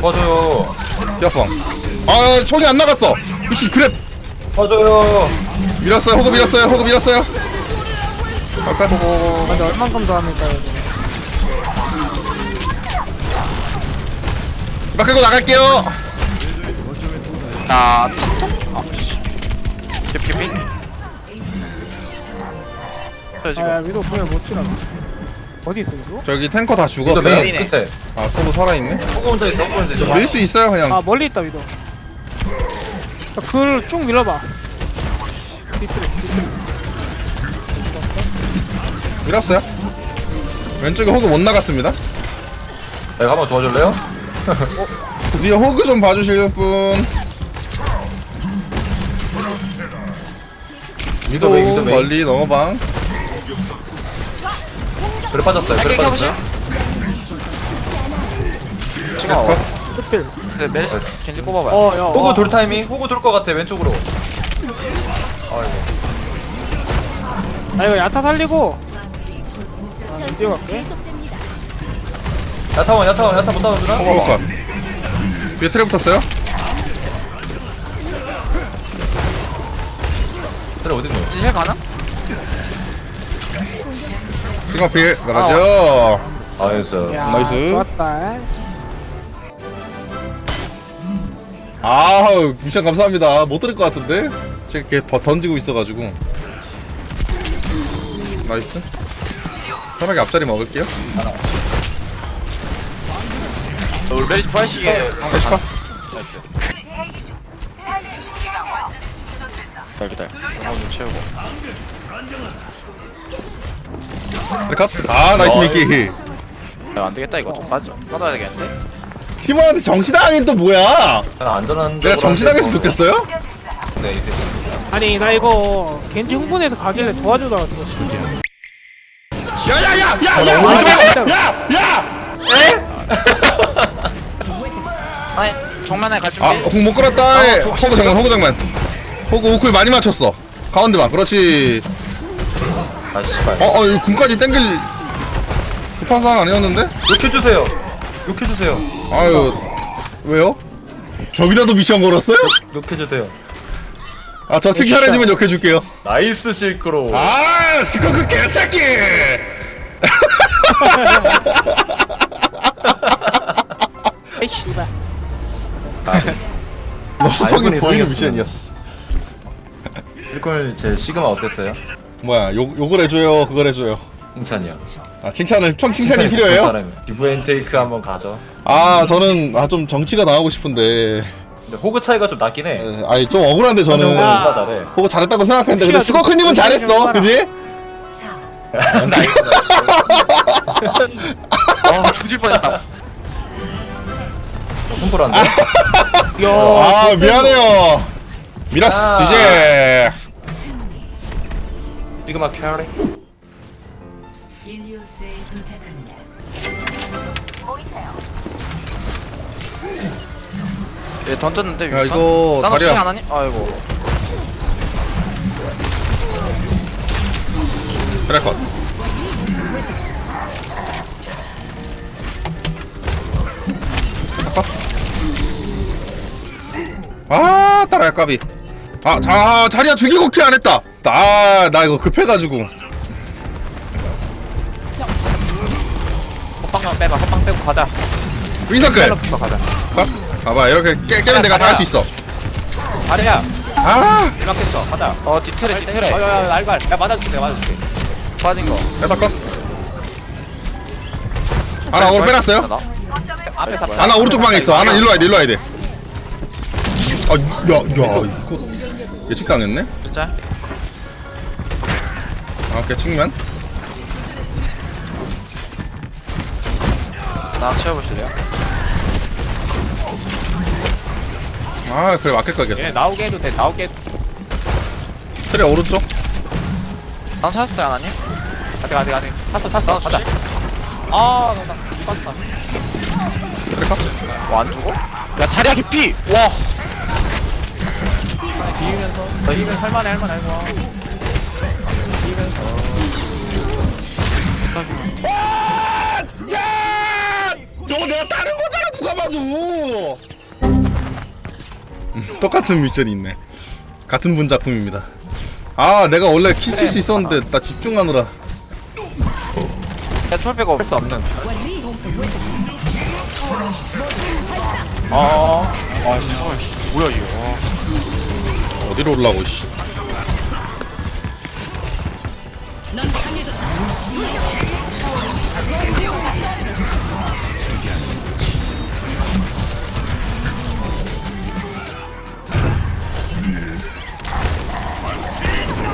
꺼줘요. 피아펑 아 총이 안 나갔어 미친 그랩 꺼줘요. 밀었어요 호그 밀었어요 호그 밀었어요 빨빨 아, 근데 얼만큼 더 합니까 이거 막 끌고 나갈게요 나 탑통? 아 씨. 캡캡이? 저아 지금 위도 보면 못 치나 어디 있어 위도? 저기 탱커 다또 죽었어요 맨 끝에. 아 호그 살아있네 호구 혼자 있어. 호구 혼자 있어. 밀 수 있어요 그냥 아 멀리 있다 위도 그걸 쭉 밀어봐 뒤트로 밀었어요 왼쪽에 호그 못 나갔습니다 내가 한번 도와줄래요? 그 뒤에 호그 좀 봐주실 분 위도 또 메인, 위도 메인. 멀리 넘어방 그래 빠졌어요. 그래 빠졌어요. 지금 어, 끝필 근데 메르시 겐지 뽑아봐요 어 야 호구 돌 타이밍. 호구 돌 것 같아. 왼쪽으로. 아이고. 아 이거 야타 살리고 아 뛰어갈게 야타원 야타원 야타 못 따라주나? 호그 컷 뒤에 트랩 붙었어요 그래 어딨노? 이제 가나? 시간 필 나가죠. 나이스. 야 나이스. 좋았다 아 미션 감사합니다. 못 들을 것 같은데? 제가 이렇게 버- 던지고 있어가지고. 나이스. 편하게 앞자리 먹을게요. 우리 방금 해시카 나이스. 기다려 기다려. 방금 좀 채우고 컷. 아 나이스 어, 미끼. 야, 안 되겠다 이거 좀 빠져 빠져야 되겠는데 팀원한테 정치당하긴 또 뭐야? 안전한 내가 정치당했으면 좋겠어요? 네, 이제 아니 나 이거 겐지 흥분해서 가길래 도와주러 왔어 야야야야야! 야! 야! 야! 아이 정면에 갈 준비 아, 공못 끌었다. 허구 장만, 허구 장만. 허구 우클 많이 맞췄어. 가운데만. 그렇지. 아 씨발. 어 어 이거 군까지 땡길 급한 상황 아니었는데? 욕해주세요. 욕해주세요. 아유 왜요? 저기다도 미션 걸었어요? 욕해주세요. 아 저 칭찬해주면 욕해줄게요 나이스 실크로. 아 스커크 개새끼 에이 씨발 너성이 알고니 보이는. 미션이었어 실크로 제 시그마 어땠어요? 뭐야 욕, 욕을 해줘요 그걸 해줘요 칭찬이요. 아 칭찬을 총 칭찬이 필요해요? 기브 테이크 한번 가죠. 아 저는 아 좀 정치가 나오고 싶은데 근데 호그 차이가 좀 낮긴 해. 에, 아니 좀 억울한데 저는 저는 호그가 잘해. 보고 잘했다고 생각했는데 근데 좀 잘했어. 그지? 아 조질 뻔했다 손불한데? 아 미안해요 미라스 아. 이제 시그마 캐리. 일리오스에 도착합니다. 얘 던졌는데 야, 이거 나도 다리야. 안 하니? 아이고 트래컷 아 따라야 까비 아 자, 자리야 죽이고 킬 안 했다 아 나 이거 급해가지고. 호빵만 빼봐. 호빵 빼고 가자. 윈서클 더 가자. 봐 봐봐. 이렇게 깨, 깨면 내가 다 할 수 있어. 다리야 아! 이만했어. 가자. 어 뒤틀에 뒤틀에. 야야야 날갈 야 맞아줄게 맞아줄게. 빠진 거. 빼다 컷 아나 오늘 빼놨어요? 나? 앞에 사 아나 오른쪽 방에 있어. 아나 일로 와야 돼 일로 와야 돼아야야 이거. 예측 당했네? 진짜? 아 오케이 측면. 나 채워보실래요? 아 그래 막힐 거겠어. 얘 나오게 해도 돼 나오게 해도 트레 오른쪽. 난 찾았어요 하나님? 가자 가자 가자 탔어 탔어. 나도 가자. 주지? 아나나 탔어 트레 컷. 뭐 안 죽어? 야 자리야 깊이! 와 비우면서 비우면 할만해 할만해 할만 해 비우면서 저거 내가 다른 거잖아 누가 하라고 음, 똑같은 미션이 있네 같은 분 작품입니다 아 내가 원래 키칠 수 있었는데 나 집중하느라 야 초월백 없. 수 없는 어 아. 뭐야 이거. 어디로 올라고 씨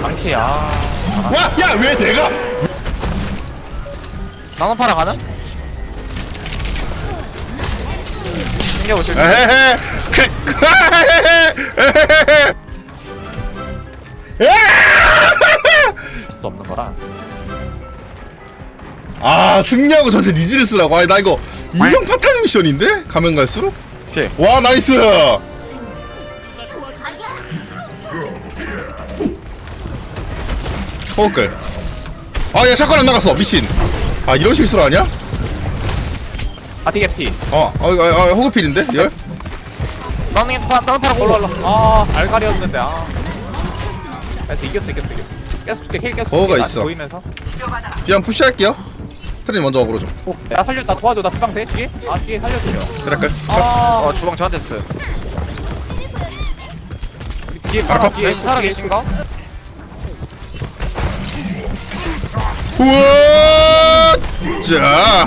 망치야 와! 야! 왜 내가! 나노파라 가는? 챙겨보실 때. 에헤헤! 수 없는 거라 아 승리하고 전체 니지를 쓰라고 아니 나 이거 이성 파탄 미션인데? 가면 갈수록? 오케이. 와 나이스! 호흡글 아야 샷건 안 나갔어 미친 아 이런 실수를 하냐? 아티게피 어, 어, 어, 어 호흡필인데? 열? 나노파 나노파라 올라 올라. 올라 아 알갈이었는데 아 그래서 이겼어 이겼어 이겼어 계속 줄게 힐 계속 버거가 줄게, 나 있어. 보이면서 그냥 푸시할게요 트레이 먼저 어그로 좀 오, 나 살려 나 도와줘 나 수방 돼? 뒤에? 아 뒤에 살려주려 그럴까? 아어 주방 저한테 쓰. 우리 뒤에 가라 뒤에 레시 살아 계신가? 우와! 자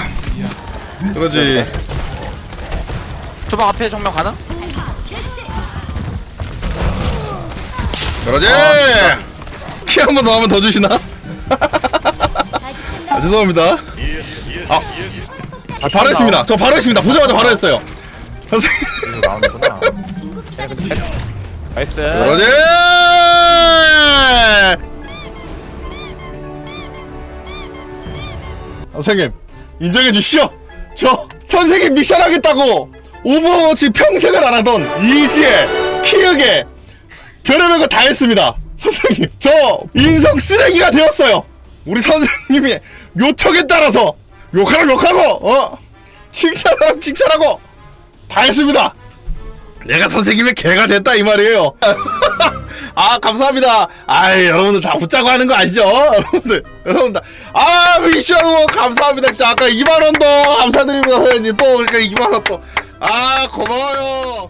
그러지 주방 앞에 정면 가는? 그러지 키 한 번 더 하면 더 주시나? 아, 죄송합니다. 아, 아 바로 했습니다. 저 바로 했습니다. 보자마자 바로 했어요. 선생님. 이거 나오는구나. 나이스. 그러지 선생님 인정해 주시오. 저 선생님 미션 하겠다고 오버워치 평생을 안 하던 이지에 키읔에 별의별 거 다 했습니다 선생님 저 인성 쓰레기가 되었어요 우리 선생님의 요청에 따라서 욕하라 욕하고 어 칭찬하라 칭찬하고 다 했습니다 내가 선생님의 개가 됐다 이 말이에요. 아 감사합니다. 아 여러분들 다 붙자고 하는 거 아시죠? 여러분들 여러분들 아 미션 감사합니다. 진짜 아까 2만 원도 감사드립니다 선생님 또 그러니까 2만 원 또. 아 고마워요.